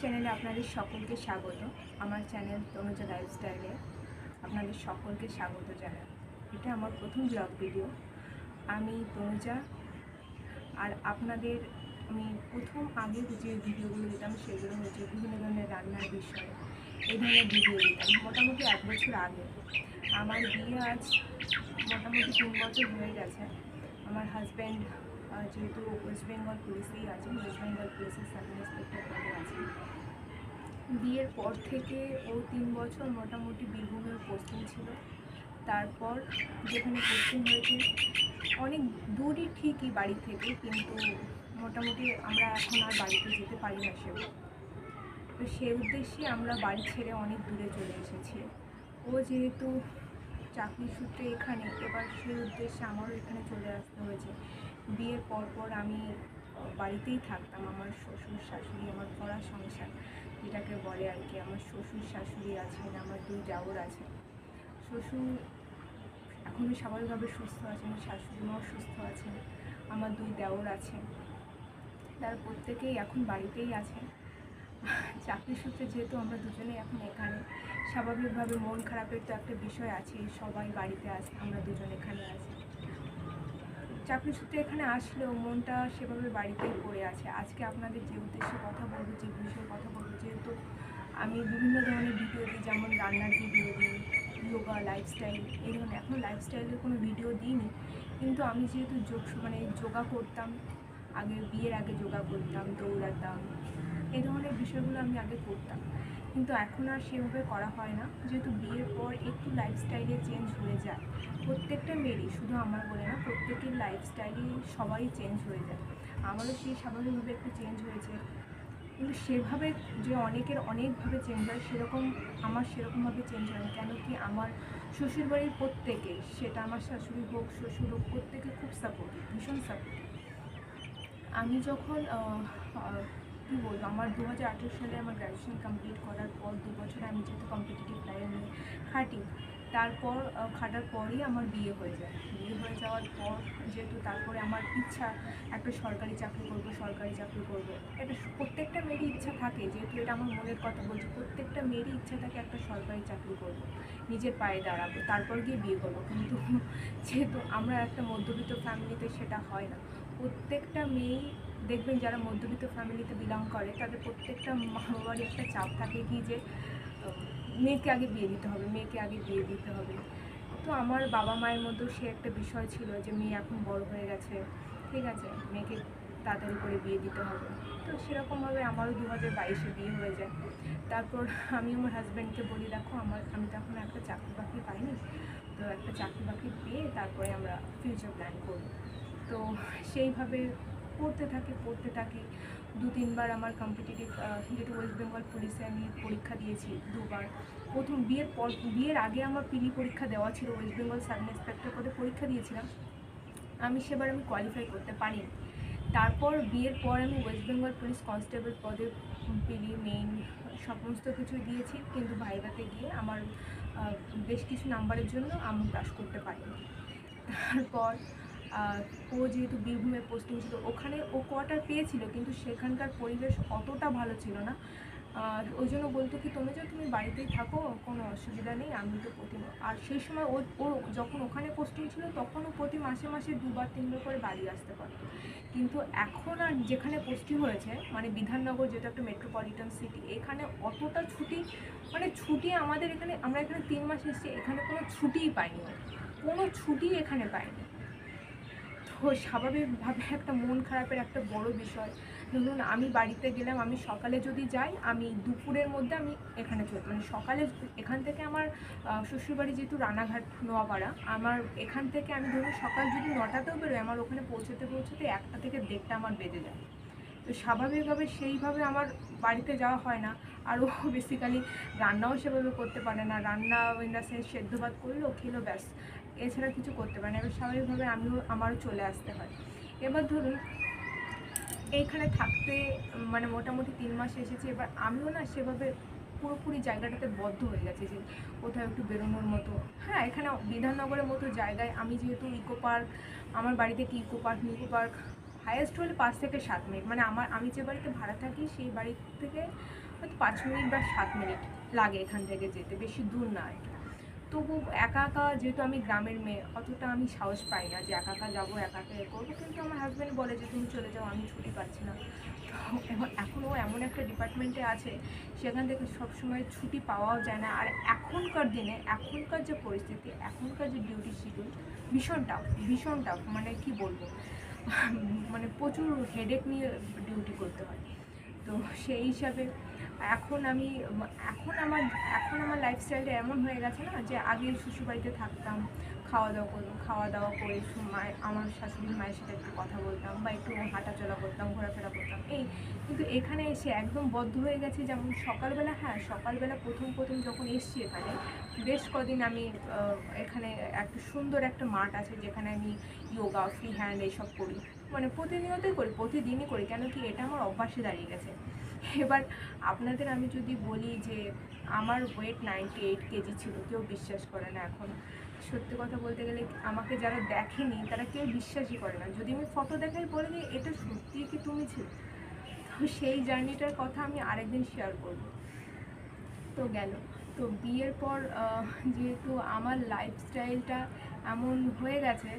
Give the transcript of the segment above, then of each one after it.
চ্যানেলে আপনাদের সকলকে স্বাগত। আমার চ্যানেল তনুজা লাইফস্টাইলে আপনাদের সকলকে স্বাগত জানাই। এটা আমার প্রথম ব্লগ ভিডিও আমি তনুজা, আর আপনাদের আমি প্রথম আগে যে ভিডিওগুলো দিতাম সেগুলো হচ্ছে বিভিন্ন ধরনের রান্নার বিষয়ে, এই ধরনের ভিডিও দিতাম। মোটামুটি এক বছর আগে। আমার বিয়ে আজ মোটামুটি তিন বছর হয়ে গেছে। আমার হাজব্যান্ড যেহেতু ওয়েস্ট বেঙ্গল পুলিশেই আছেন ওয়েস্ট বেঙ্গল পুলিশের সাব ইন্সপেক্টর পদে আছেন। বিয়ের পর থেকে ও তিন বছর মোটামুটি বীরভূমের পোস্টিং ছিল। তারপর যেখানে পোস্টিং হয়েছে, অনেক দূরই ঠিকই বাড়ি থেকে, কিন্তু মোটামুটি আমরা এখন আর বাড়িতে যেতে পারি না সেও। তো সেই উদ্দেশ্যে আমরা বাড়ি ছেড়ে অনেক দূরে চলে এসেছি। ও যেহেতু চাকরি সূত্রে এখানে, এবার সেই উদ্দেশ্যে আমারও এখানে চলে আসতে হয়েছে। বিয়ের পর পর আমি বাড়িতেই থাকতাম। আমার শ্বশুর শাশুড়ি, আমার পড়া সংসার যেটাকে বলে আর কি। আমার শ্বশুর শাশুড়ি আছেন, আমার দুই দেওর আছে। শ্বশুর এখনও স্বাভাবিকভাবে সুস্থ আছেন শাশুড়ি মাও সুস্থ আছেন, আমার দুই দেওর আছে তারা প্রত্যেকেই এখন বাড়িতেই আছেন। চাকরি সূত্রে যেহেতু আমরা দুজনে এখন এখানে, স্বাভাবিকভাবে মন খারাপের তো একটা বিষয় আছে, সবাই বাড়িতে আছে আমরা দুজন এখানে আছি। চাকরি সূত্রে এখানে আসলেও মনটা সেভাবে বাড়িতেই পড়ে আছে। আজকে আপনাদের যে উদ্দেশ্যে কথা বলব, যে বিষয়ে কথা বলব, যেহেতু আমি বিভিন্ন ধরনের ভিডিও দিই, যেমন রান্নার ভিডিও দিই যোগা লাইফস্টাইল এই ধরনের এখন লাইফস্টাইলের কোনো ভিডিও দিইনি। কিন্তু আমি যেহেতু যোগ মানে যোগা করতাম, আগে বিয়ের আগে যোগা করতাম, দৌড়াতাম, এই ধরনের বিষয়গুলো আমি আগে করতাম। কিন্তু এখন আর সেভাবে করা হয় না। যেহেতু বিয়ের পর একটু লাইফস্টাইলে চেঞ্জ হয়ে যায়। প্রত্যেকটা মেয়েরই, শুধু আমার বলে না, প্রত্যেকের লাইফস্টাইলই সবাই চেঞ্জ হয়ে যায়। আমারও সেই স্বাভাবিকভাবে একটু চেঞ্জ হয়েছে। কিন্তু সেভাবে যে অনেকের অনেকভাবে চেঞ্জ হয়, সেরকম, আমার সেরকমভাবে চেঞ্জ হয়নি। কেন কি আমার শ্বশুরবাড়ির প্রত্যেকেই সেটা আমার শাশুড়ি হোক, শ্বশুর হোক, প্রত্যেকে খুব সাপোর্টিভ ভীষণ সাপোর্টিভ আমি যখন কী বলব? আমার দু হাজার আঠেরো সালে আমার গ্র্যাজুয়েশন কমপ্লিট করার পর দু বছর আমি যেহেতু কম্পিটিটিভ লাইনে খাটি, তারপর খাটার পরেই আমার বিয়ে হয়ে যায়। বিয়ে হয়ে যাওয়ার পর যেহেতু তারপরে আমার ইচ্ছা, একটা সরকারি চাকরি করব, সরকারি চাকরি করব। এটা প্রত্যেকটা মেয়েরই ইচ্ছা থাকে, যেহেতু এটা আমার মনের কথা বলছি, প্রত্যেকটা মেয়েরই ইচ্ছা থাকে একটা সরকারি চাকরি করব, নিজের পায়ে দাঁড়াবো, তারপর গিয়ে বিয়ে করব। কিন্তু যেহেতু আমরা একটা মধ্যবিত্ত ফ্যামিলিতে সেটা হয় না, প্রত্যেকটা মেয়েই দেখবেন যারা মধ্যবিত্ত ফ্যামিলিতে বিলং করে, তাদের প্রত্যেকটা মা বাবারই একটা চাপ থাকে কি যে মেয়েকে আগে বিয়ে দিতে হবে, মেয়েকে আগে বিয়ে দিতে হবে। তো আমার বাবা মায়ের মধ্যেও সে একটা বিষয় ছিল যে, মেয়ে এখন বড় হয়ে গেছে, ঠিক আছে, মেয়েকে তাড়াতাড়ি করে বিয়ে দিতে হবে। তো সেরকমভাবে আমারও দু হাজার বাইশে বিয়ে হয়ে যায়। তারপর আমি আমার হাজব্যান্ডকে বলি, দেখো, আমার, আমি তো এখন একটা চাকরি বাকরি পাইনি। তো একটা চাকরি বাকরি পেয়ে তারপরে আমরা ফিউচার প্ল্যান করব। তো সেইভাবে পড়তে থাকি পড়তে থাকি। দু, তিনবার আমার কম্পিটিটিভ যেটা ওয়েস্ট বেঙ্গল পুলিশে আমি পরীক্ষা দিয়েছি দুবার। প্রথম বিয়ের পর, বিয়ের আগে আমার পিলি পরীক্ষা দেওয়া ছিল ওয়েস্ট বেঙ্গল সাব ইন্সপেক্টর পদে পরীক্ষা দিয়েছিলাম। আমি সেবার আমি কোয়ালিফাই করতে পারিনি। তারপর বিয়ের পর আমি ওয়েস্ট বেঙ্গল পুলিশ কনস্টেবল পদে পিলি মেইন সমস্ত কিছু দিয়েছি। কিন্তু ভাইভাতে গিয়ে আমার বেশ কিছু নাম্বারের জন্য আমি পাস করতে পারিনি। তারপর ও যেহেতু বীরভূমে পোস্টিং ছিল, ওখানে ও কোয়ার্টার পেয়েছিল, কিন্তু সেখানকার পরিবেশ অতটা ভালো ছিল না। আর ওই জন্য বলতো কি তুমি যে তুমি বাড়িতেই থাকো, কোনো অসুবিধা নেই, আমি তো প্রতি আর সেই সময় ও ও যখন ওখানে পোস্টিং ছিল তখন ও প্রতি মাসে মাসে দুবার, তিনবার করে বাড়ি আসতে পারতো। কিন্তু এখন আর যেখানে পোস্টিং হয়েছে মানে বিধাননগর যেটা একটা মেট্রোপলিটন সিটি এখানে অতটা ছুটি মানে ছুটি আমাদের এখানে, আমরা এখানে তিন মাস এসেছি, এখানে কোনো ছুটিই পাইনি। কোনো ছুটি এখানে পাইনি। স্বাভাবিকভাবে একটা মন খারাপের একটা বড় বিষয়। ধরুন, আমি বাড়িতে গেলাম, আমি সকালে যদি যাই, আমি দুপুরের মধ্যে আমি এখানে চলে মানে সকালে এখান থেকে আমার শ্বশুরবাড়ি যেহেতু রানাঘাট, নোয়াপাড়া, আমার এখান থেকে আমি ধরুন সকাল যদি নটাতেও বেরোই, আমার ওখানে পৌঁছতে পৌঁছতে একটা থেকে দেড়টা আমার বেজে যায়। তো স্বাভাবিকভাবে সেইভাবে আমার বাড়িতে যাওয়া হয় না। আর ও বেসিক্যালি রান্নাও সেভাবে করতে পারে না। রান্না ইন দ্য সেন্স সেদ্ধ ভাত করল, খেলো, ব্যাস। এছাড়া কিছু করতে পারে না। এবার স্বাভাবিকভাবে আমিও, আমারও চলে আসতে হয়। এবার ধরুন, এইখানে থাকতে মানে মোটামুটি তিন মাস এসেছে। এবার আমিও না সেভাবে পুরোপুরি জায়গাটাতে বদ্ধ হয়ে গেছে যে কোথাও একটু বেরোনোর মতো। হ্যাঁ এখানে বিধাননগরের মতো জায়গায় আমি যেহেতু ইকো পার্ক আমার বাড়িতে থেকে eco park Nicco park highest হলে পাঁচ থেকে সাত মিনিট। মানে আমার, আমি যে বাড়িতে ভাড়া থাকি, সেই বাড়ি থেকে হয়তো পাঁচ মিনিট বা সাত মিনিট লাগে এখান থেকে যেতে। বেশি দূর না কি তবু একা একা যেহেতু আমি গ্রামের মেয়ে, অতটা আমি সাহস পাই না যে একা একা যাব, একা একা এ করব। কিন্তু আমার হাজব্যান্ড বলে যে, তুমি চলে যাও, আমি ছুটি পাচ্ছি না। এখন এখনও এমন একটা ডিপার্টমেন্টে আছে, সেখান থেকে সবসময় ছুটি পাওয়াও যায় না। আর এখনকার দিনে, এখনকার যে পরিস্থিতি, এখনকার যে ডিউটি শিডিউল ভীষণ টাফ ভীষণ টাফ মানে কি বলব? মানে প্রচুর হেডেক নিয়ে ডিউটি করতে হয়। তো সেই হিসাবে এখন আমি, এখন আমার এখন আমার লাইফস্টাইলটা এমন হয়ে গেছে না যে আগে শ্বশুরবাড়িতে থাকতাম খাওয়া দাওয়া করতাম খাওয়া দাওয়া করে সু- মায়ের, আমার শাশুড়ি মায়ের সাথে একটু কথা বলতাম বা একটু হাঁটাচলা করতাম, ঘোরাফেরা করতাম, এই কিন্তু এখানে এসে একদম বদ্ধ হয়ে গেছে যেমন সকালবেলা হ্যাঁ সকালবেলা প্রথম প্রথম যখন এসছি এখানে, বেশ কদিন আমি এখানে একটা সুন্দর একটা মাঠ আছে যেখানে আমি যোগা ফ্রি হ্যান্ড এইসব করি মানে প্রতিনিয়তই করি, প্রতিদিনই করি, কেন কি এটা আমার অভ্যাসে দাঁড়িয়ে গেছে। এবার আপনাদের আমি যদি বলি যে আমার ওয়েট নাইনটি এইট কেজি ছিল, কেউ বিশ্বাস করে না এখন। সত্যি কথা বলতে গেলে আমাকে যারা দেখেনি, তারা কেউ বিশ্বাসই করে না। যদি আমি ফটো দেখাই বলে যে এটা সত্যি কি তুমি ছিল তো সেই জার্নিটার কথা আমি আরেকদিন শেয়ার করব। তো গেল। তো বিয়ের পর যেহেতু আমার লাইফস্টাইলটা এমন হয়ে গেছে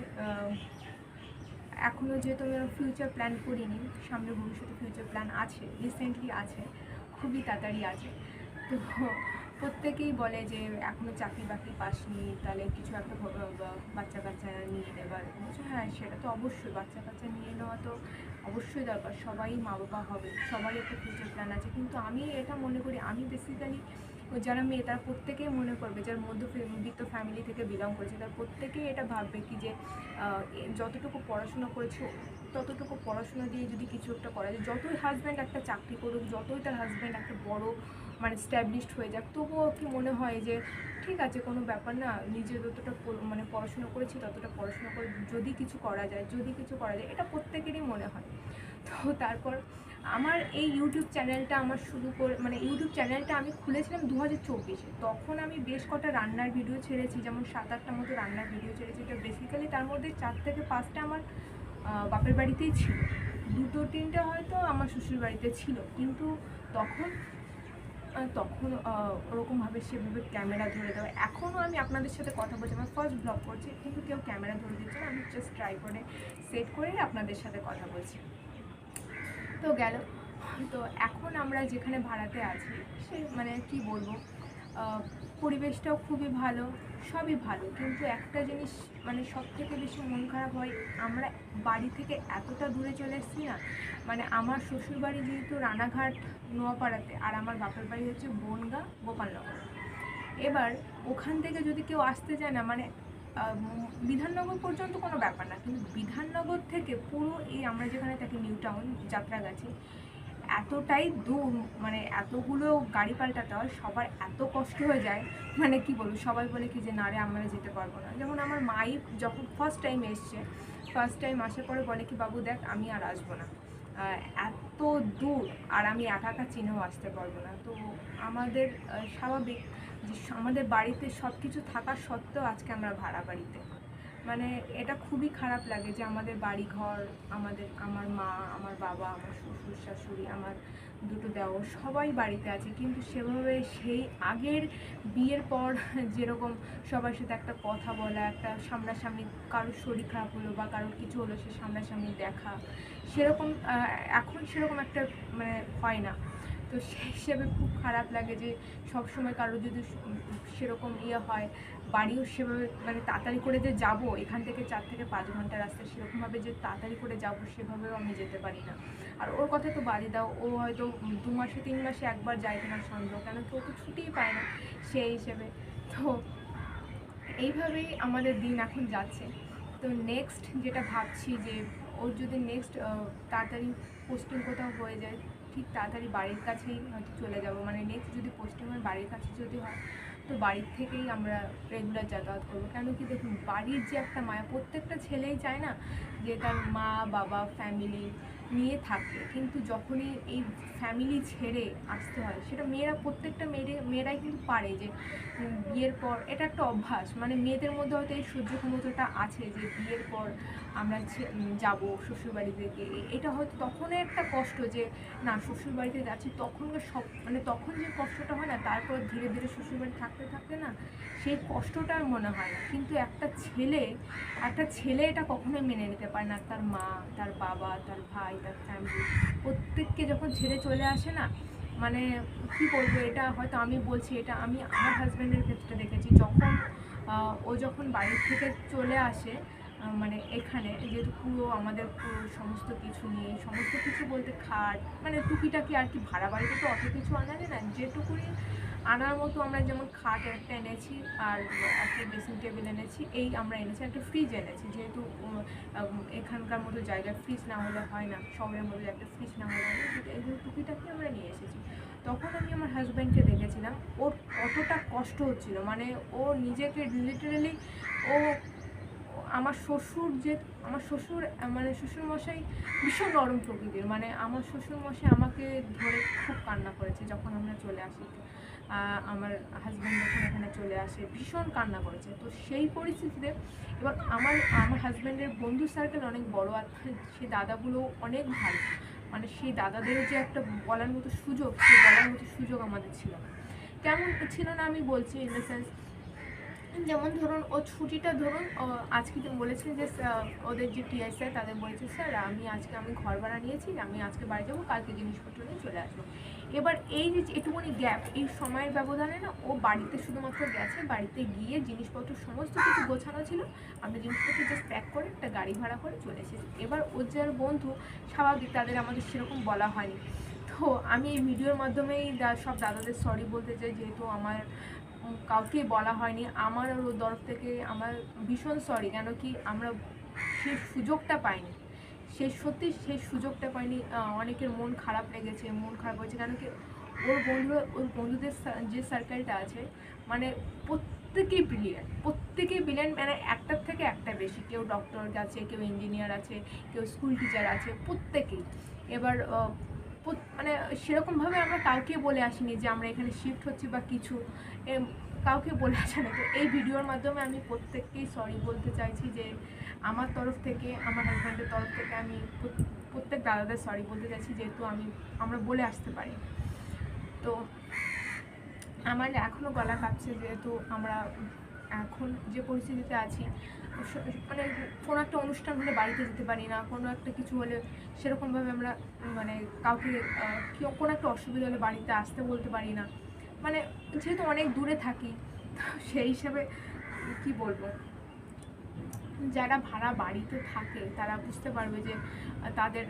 এখনও যেহেতু আমি ফিউচার প্ল্যান করিনি, সামনে ভবিষ্যতে ফিউচার প্ল্যান আছে রিসেন্টলি আছে, খুবই তাড়াতাড়ি আছে। তো প্রত্যেকেই বলে যে এখনও চাকরি বাকরি পাসনি, তাহলে কিছু একটা বাচ্চা কাচ্চা নিয়ে নেবার। হ্যাঁ সেটা তো অবশ্যই, বাচ্চা কাচ্চা নিয়ে নেওয়া তো অবশ্যই দরকার, সবাই মা বাবা হবে সবারই একটা ফিউচার প্ল্যান আছে। কিন্তু আমি এটা মনে করি, আমি বেসিক্যালি যারা মেয়ে, তারা প্রত্যেকেই মনে করবে, যার মধ্যবিত্ত ফ্যামিলি থেকে বিলং করেছে, তারা প্রত্যেকেই এটা ভাববে কি যে যতটুকু পড়াশোনা করেছে, ততটুকু পড়াশোনা দিয়ে যদি কিছু একটা করা যায়, যতই হাজব্যান্ড একটা চাকরি করুক, যতই তার হাজব্যান্ড একটা বড় মানে স্ট্যাবলিশড হয়ে যাক। তবুও কি মনে হয় যে, ঠিক আছে, কোনো ব্যাপার না, নিজে যতটা মানে পড়াশোনা করেছি, ততটা পড়াশোনা করে যদি কিছু করা যায়, যদি কিছু করা যায়, এটা প্রত্যেকেরই মনে হয়। তো তারপর আমার এই ইউটিউব চ্যানেলটা আমার শুরু করে মানে ইউটিউব চ্যানেলটা আমি খুলেছিলাম দু হাজার চব্বিশে। তখন আমি বেশ কটা রান্নার ভিডিও ছেড়েছি, যেমন সাত আটটা মতো রান্নার ভিডিও ছেড়েছি, এটা বেসিক্যালি তার মধ্যে চার থেকে পাঁচটা আমার বাপের বাড়িতেই ছিল। দুটো, তিনটে হয়তো আমার শ্বশুর বাড়িতে ছিল। কিন্তু তখন তখন ওরকমভাবে সেভাবে ক্যামেরা ধরে দেওয়া। এখনও আমি আপনাদের সাথে কথা বলছি, আমার ফার্স্ট ব্লগ করছি, কিন্তু কেউ ক্যামেরা ধরে দিচ্ছে না, আমি জাস্ট ট্রাই করে সেট করে আপনাদের সাথে কথা বলছি। তো গেল। তো এখন আমরা যেখানে ভাড়াতে আছি, সে মানে কি বলব? পরিবেশটাও খুবই ভালো, সবই ভালো। কিন্তু একটা জিনিস মানে সব থেকে বেশি মন খারাপ হয়, আমরা বাড়ি থেকে এতটা দূরে চলে এসেছি না মানে আমার শ্বশুর বাড়ি যেহেতু রানাঘাট নোয়াপাড়াতে, আর আমার বাপের বাড়ি হচ্ছে বনগা গোপালনগর। এবার ওখান থেকে যদি কেউ আসতে চায় না মানে বিধাননগর পর্যন্ত কোনো ব্যাপার না, কিন্তু বিধাননগর থেকে পুরো এই আমরা যেখানে থাকি, নিউ টাউন, যাত্রাগাছি এতটাই দূর মানে এতগুলো গাড়ি পাল্টাতে হয়, সবার এত কষ্ট হয়ে যায়। মানে কি বলব, সবাই বলে কি যে, না রে, আমরা যেতে পারব না। যেমন আমার মাই যখন ফার্স্ট টাইম এসছে ফার্স্ট টাইম আসার পরে বলে কি, বাবু, দেখ, আমি আর আসব না। এত দূর, আর আমি একা একা চিনেও আসতে পারব না। তো আমাদের স্বাভাবিক আমাদের বাড়িতে সব কিছু থাকা সত্ত্বেও আজকে আমরা ভাড়া বাড়িতে। মানে এটা খুবই খারাপ লাগে যে আমাদের বাড়ি ঘর আমাদের, আমার মা, আমার বাবা, আমার শ্বশুর, শাশুড়ি, আমার দুটো দেওয়া সবাই বাড়িতে আছে। কিন্তু সেভাবে সেই আগের বিয়ের পর যেরকম সবার সাথে একটা কথা বলা, একটা সামনাসামনি কারোর শরীর খারাপ হলো বা কারোর কিছু হলো সে সামনাসামনি দেখা, সেরকম এখন সেরকম একটা মানে হয় না। তো সেই হিসেবে খুব খারাপ লাগে যে সব সময় কারোর যদি সেরকম ইয়ে হয় বাড়িও সেভাবে মানে তাড়াতাড়ি করে যে যাব, এখান থেকে চার থেকে পাঁচ ঘণ্টা রাস্তা, সেরকমভাবে যে তাড়াতাড়ি করে যাব, সেভাবেও আমি যেতে পারি না। আর ওর কথা তো বাড়ি দাও, ও হয়তো দু মাসে, তিন মাসে একবার যায় কিনা সন্দেহ, কেন কি ও তো ছুটিই পায় না সেই হিসেবে। তো এইভাবেই আমাদের দিন এখন যাচ্ছে। তো নেক্সট যেটা ভাবছি যে, ওর যদি নেক্সট তাড়াতাড়ি পোস্টিং কোথাও হয়ে যায়, ঠিক তাড়াতাড়ি বাড়ির কাছেই হয়তো চলে যাব। মানে নেক্সট যদি পোস্টিং হয়, বাড়ির কাছে যদি হয় তো বাড়ির থেকেই আমরা রেগুলার যাতায়াত করব। কেন কি দেখুন, বাড়ির যে একটা মায়া, প্রত্যেকটা ছেলেই চায় না যে তার মা, বাবা ফ্যামিলি নিয়ে থাকে। কিন্তু যখনই এই ফ্যামিলি ছেড়ে আসতে হয়, সেটা মেয়েরা, প্রত্যেকটা মেয়েরে, মেয়েরাই কিন্তু পারে যে বিয়ের পর এটা একটা অভ্যাস। মানে মেয়েদের মধ্যে হয়তো এই সহ্য ক্ষমতাটা আছে যে, বিয়ের পর আমরা যাব শ্বশুরবাড়ি থেকে এটা হয়তো তখনই একটা কষ্ট যে, না, শ্বশুরবাড়িতে যাচ্ছি, তখনকার সব মানে তখন যে কষ্টটা হয় না, তারপর ধীরে ধীরে শ্বশুরবাড়ি থাকতে থাকতে না, সেই কষ্টটা আর মনে হয় না। কিন্তু একটা ছেলে একটা ছেলে এটা কখনোই মেনে নিতে পারে না। তার মা, তার বাবা, তার ভাই তার ফ্যামিলি প্রত্যেককে যখন ছেড়ে চলে আসে না মানে কি বলব, এটা হয়তো আমি বলছি, এটা আমি আমার হাজব্যান্ডের ক্ষেত্রে দেখেছি। যখন ও যখন বাড়ি থেকে চলে আসে মানে এখানে যেহেতু পুরো আমাদের পুরো সমস্ত কিছু নিয়ে, সমস্ত কিছু বলতে খাট মানে টুকিটাকি আর কি ভাড়া বাড়িতে তো অত কিছু আনা যায় না যেটুকুনি আনার মতো আমরা যেমন খাট একটা এনেছি আর একটা ড্রেসিং টেবিল এনেছি, এই আমরা এনেছি, একটা ফ্রিজ এনেছি। যেহেতু এখানকার মতো জায়গায় ফ্রিজ না হলে হয় না, শহরের মধ্যে একটা ফ্রিজ না হলে হয় না এগুলো টুকিটাকি আমরা নিয়ে এসেছি। তখন আমি আমার হাজব্যান্ডকে দেখেছিলাম, ওর কতটা কষ্ট হচ্ছিল। মানে ও নিজেকে লিটারেলি ও আমার শ্বশুর যে, আমার শ্বশুর মানে শ্বশুরমশাই ভীষণ নরম প্রকৃতির। মানে আমার শ্বশুরমশাই আমাকে ধরে খুব কান্না করেছে যখন আমরা চলে আসি। আমার হাজব্যান্ড যখন এখানে চলে আসে, ভীষণ কান্না করেছে। তো সেই পরিস্থিতিতে এবং আমার আমার হাজব্যান্ডের বন্ধু সার্কেল অনেক বড় আর সেই দাদাগুলো অনেক ভালো। মানে সেই দাদাদের যে একটা বলার মতো সুযোগ, সেই বলার মতো সুযোগ আমাদের ছিল কেমন, ছিল না আমি বলছি ইন দ্য সেন্স যেমন ধরুন, ও ছুটিটা ধরুন আজকে তো বলেছে যে ওদের যে টিআই স্যার তাদের বলেছে, স্যার, আমি আজকে, আমি ঘর ভাড়া নিয়েছি, আমি আজকে বাড়ি যাব, কালকে জিনিসপত্র নিয়ে চলে আসব। এবার এই যে, এটুকুনি গ্যাপ, এই সময়ের ব্যবধানে না, ও বাড়িতে শুধুমাত্র গেছে, বাড়িতে গিয়ে জিনিসপত্র সমস্ত কিছু গোছানো ছিল। আমরা জিনিসপত্র জাস্ট প্যাক করে একটা গাড়ি ভাড়া করে চলে এসেছি। এবার ওর যার বন্ধু, স্বাভাবিক তাদের আমাদের সেরকম বলা হয়নি। তো আমি এই ভিডিওর মাধ্যমেই সব দাদাদের সরি বলতে চাই, যেহেতু আমার উম, কাউকেই বলা হয়নি আমার ওর তরফ থেকে আমার ভীষণ সরি কেন কি আমরা সেই সুযোগটা পাইনি। সে সত্যি সেই সুযোগটা পাইনি অনেকের মন খারাপ লেগেছে মন খারাপ হয়েছে কেন কি ওর বন্ধুরা ওর বন্ধুদের সা- যে সার্কেলটা আছে মানে প্রত্যেকেই ব্রিলিয়ান্ট প্রত্যেকেই ব্রিলিয়ান্ট মানে একটার থেকে একটা বেশি কেউ ডক্টর আছে কেউ ইঞ্জিনিয়ার আছে কেউ স্কুল টিচার আছে প্রত্যেকেই। এবার মানে সেরকমভাবে আমরা কাউকে বলে আসিনি যে আমরা এখানে শিফট হচ্ছি বা কিছু। কাউকে বলে আসা না তো এই ভিডিওর মাধ্যমে আমি প্রত্যেককেই সরি বলতে চাইছি যে আমার তরফ থেকে, আমার হাজব্যান্ডের তরফ থেকে আমি প্রত্যেক দাদাদের সরি বলতে চাইছি যেহেতু আমি, আমরা বলে আসতে পারি। তো আমার এখনও গলা কাঁপছে যেহেতু আমরা এখন যে পরিস্থিতিতে আছি মানে কোনো একটা অনুষ্ঠান হলে বাড়িতে যেতে পারি না, কোনো একটা কিছু হলে সেরকমভাবে আমরা মানে কাউকে কোনো একটা অসুবিধা হলে বাড়িতে আসতে বলতে পারি না। মানে যেহেতু অনেক দূরে থাকি সেই হিসাবে কি বলব? যারা ভাড়া বাড়িতে থাকে, তারা বুঝতে পারবে যে তাদের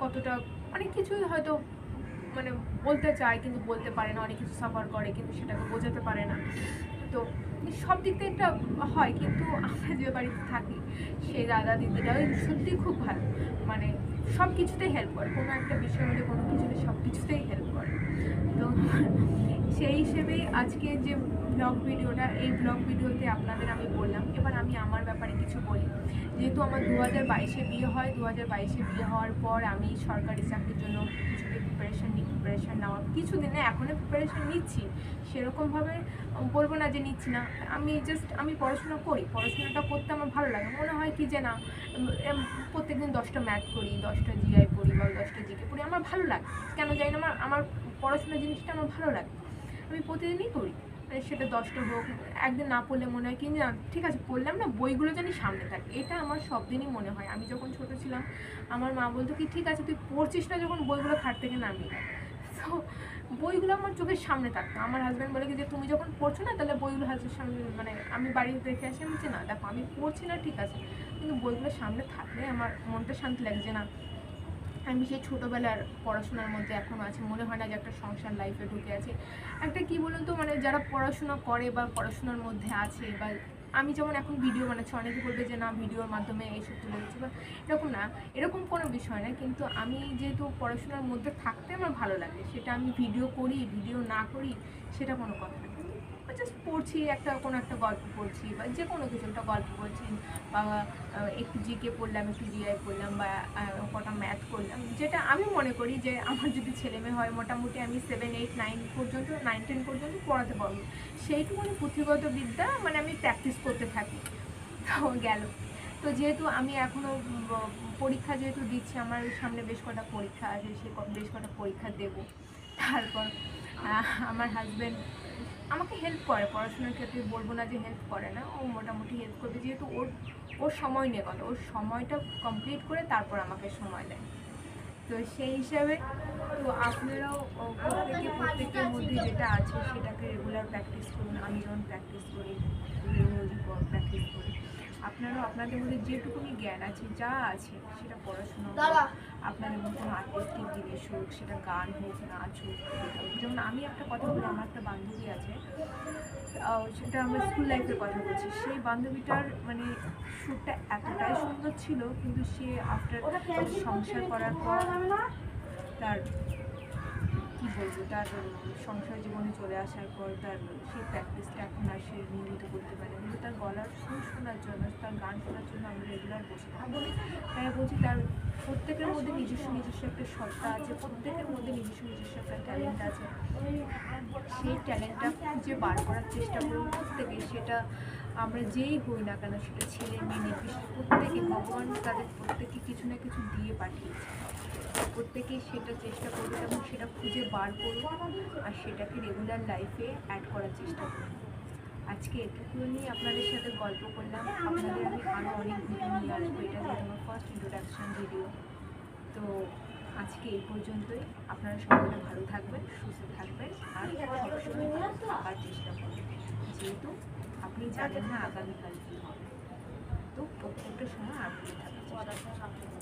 কতটা, অনেক কিছুই হয়তো মানে বলতে চায়, কিন্তু বলতে পারে না, অনেক কিছু সাফার করে, কিন্তু সেটাকে বোঝাতে পারে না। তো সব দিক থেকে একটা হয়, কিন্তু আমরা যে বাড়িতে থাকি, সেই দাদা দিদিরা সত্যিই খুব ভালো। মানে সব কিছুতেই হেল্প করে। কোনো একটা বিষয় হলে কোনো কিছুতে সব কিছুতেই হেল্প করে। তো সেই হিসেবেই আজকে যে ব্লগ ভিডিওটা, এই ব্লগ ভিডিওতে আপনাদের আমি বললাম, এবার আমি আমার ব্যাপারে কিছু বলি। যেহেতু আমার দু হাজার বাইশে বিয়ে হয়, দু হাজার বাইশে বিয়ে হওয়ার পর আমি সরকারি চাকরির জন্য কিছুদিন প্রিপারেশান নিই প্রিপারেশান নেওয়া। কিছুদিনে এখনও প্রিপারেশান নিচ্ছি। সেরকমভাবে বলব না যে নিচ্ছি না। আমি জাস্ট আমি পড়াশোনা করি। পড়াশোনাটা করতে আমার ভালো লাগে। মনে হয় কি যে না প্রত্যেকদিন দশটা ম্যাথ করি দশটা জিআই পড়ি বা দশটা জিকে পড়ি। আমার ভালো লাগে। কেন জানি না, আমার আমার পড়াশোনা জিনিসটা আমার ভালো লাগে। আমি প্রতিদিনই করি। সেটা দশটা হোক, একদিন না পড়লে মনে হয় কি না, ঠিক আছে, পড়লাম না, বইগুলো জানি সামনে থাকে। এটা আমার সব দিনই মনে হয়। আমি যখন ছোট ছিলাম, আমার মা বলতো কি, ঠিক আছে, তুই পড়ছিস না যখন বইগুলো খাট থেকে রাখ তো বইগুলো আমার চোখের সামনে থাকতো আমার হাজব্যান্ড বলে যে তুমি যখন পড়ছো না, তাহলে বইগুলো হাতের সামনে মানে আমি বাড়িতে রেখে আসি, আমি বলছি, না, দেখো, আমি পড়ছি না, ঠিক আছে। কিন্তু বইগুলো সামনে থাকলে আমার মনটা শান্তি লাগে যে, না আমি সেই ছোটোবেলার পড়াশোনার মধ্যে এখনও আছে। মনে হয় না যে একটা সংসার লাইফে ঢুকে আছে। একটা কি বলুন তো মানে যারা পড়াশোনা করে বা পড়াশোনার মধ্যে আছে বা আমি যেমন এখন ভিডিও বানাচ্ছি, অনেকে বলবে যে না ভিডিওর মাধ্যমে এইসব তুলে দিচ্ছি বা এরকম না, এরকম কোনো বিষয় না। কিন্তু আমি যেহেতু পড়াশোনার মধ্যে থাকতে আমার ভালো লাগে, সেটা আমি ভিডিও করি ভিডিও না করি, সেটা কোনো কথা জাস্ট পড়ছি, একটা, কোনো একটা গল্প পড়ছি বা যে কোনো কিছু, একটা গল্প পড়ছি, বা একটু জিকে পড়লাম, একটু জিআই পড়লাম, বা কটা ম্যাথ করলাম, যেটা আমি মনে করি যে আমার যদি ছেলে মেয়ে হয়, মোটামুটি আমি সেভেন এইট নাইন পর্যন্ত নাইন টেন পর্যন্ত পড়াতে পারব। সেইটুকুনি পুঁথিগত বিদ্যা মানে আমি প্র্যাকটিস করতে থাকি। তো গেল। তো যেহেতু আমি এখনও পরীক্ষা যেহেতু দিচ্ছি, আমার সামনে বেশ কটা পরীক্ষা আছে, সে বেশ কটা পরীক্ষা দেব। তারপর আমার হাজব্যান্ড আমাকে হেল্প করে পড়াশোনার ক্ষেত্রে, বলব না যে হেল্প করে না, ও মোটামুটি হেল্প করবে যেহেতু ওর ওর সময় নেই ওর সময়টা কমপ্লিট করে তারপর আমাকে সময় দেয়। তো সেই হিসাবে তো আপনারাও প্রত্যেকে, প্রত্যেকের মধ্যে যেটা আছে সেটাকে রেগুলার প্র্যাকটিস করুন, আমি যেমন প্র্যাকটিস করি প্র্যাকটিস করি। আপনারাও আপনাদের মধ্যে যেটুকুনি জ্ঞান আছে যা আছে সেটা পড়াশোনা হোক, আপনাদের মধ্যে কোনো আর্টিস্টিক জিনিস হোক সেটা গান হোক নাচ হোক যেমন আমি একটা কথা বলি আমার একটা বান্ধবী আছে সেটা আমরা স্কুল লাইফের কথা বলছি। সেই বান্ধবীটার মানে সুরটা এতটাই সুন্দর ছিল কিন্তু সে আফটার সংসার করার পর তার কি বলব, তার সংসার জীবনে চলে আসার পর তার সেই প্র্যাকটিসটা এখন আর সে নিয়মিত করতে পারে। কিন্তু তার গলার সুর শোনার জন্য, তার গান শোনার জন্য আমরা রেগুলার বসে থাকি তাই বলছি তার প্রত্যেকের মধ্যে নিজস্ব নিজস্ব একটা সত্তা আছে, প্রত্যেকের মধ্যে নিজস্ব নিজস্ব একটা ট্যালেন্ট আছে সেই ট্যালেন্টটা খুঁজে বার করার চেষ্টা করুন প্রত্যেকে, সেটা আমরা যেই হই না কেন সেটা ছেলে মেয়ে প্রত্যেকে ভগবান তাদের প্রত্যেকে কিছু না কিছু দিয়ে পাঠিয়েছে। প্রত্যেকেই সেটা চেষ্টা করবে এবং সেটা খুঁজে বার করুন আর সেটাকে রেগুলার লাইফে অ্যাড করার চেষ্টা করুন আজকে এটুকু নিয়ে আপনাদের সাথে গল্প করলাম। আপনাদের আমি আরও অনেক ভিডিও নিয়ে আসব। এটা আমার ফার্স্ট ইন্ট্রোডাকশন ভিডিও তো আজকে এই পর্যন্তই। আপনারা সকলে ভালো থাকবেন, সুস্থ থাকবেন আর সবসময় চেষ্টা করবেন। যেহেতু আগে না আগামীকাল। কী হবে তো প্রত্যেকটা সময় আগে থাকে।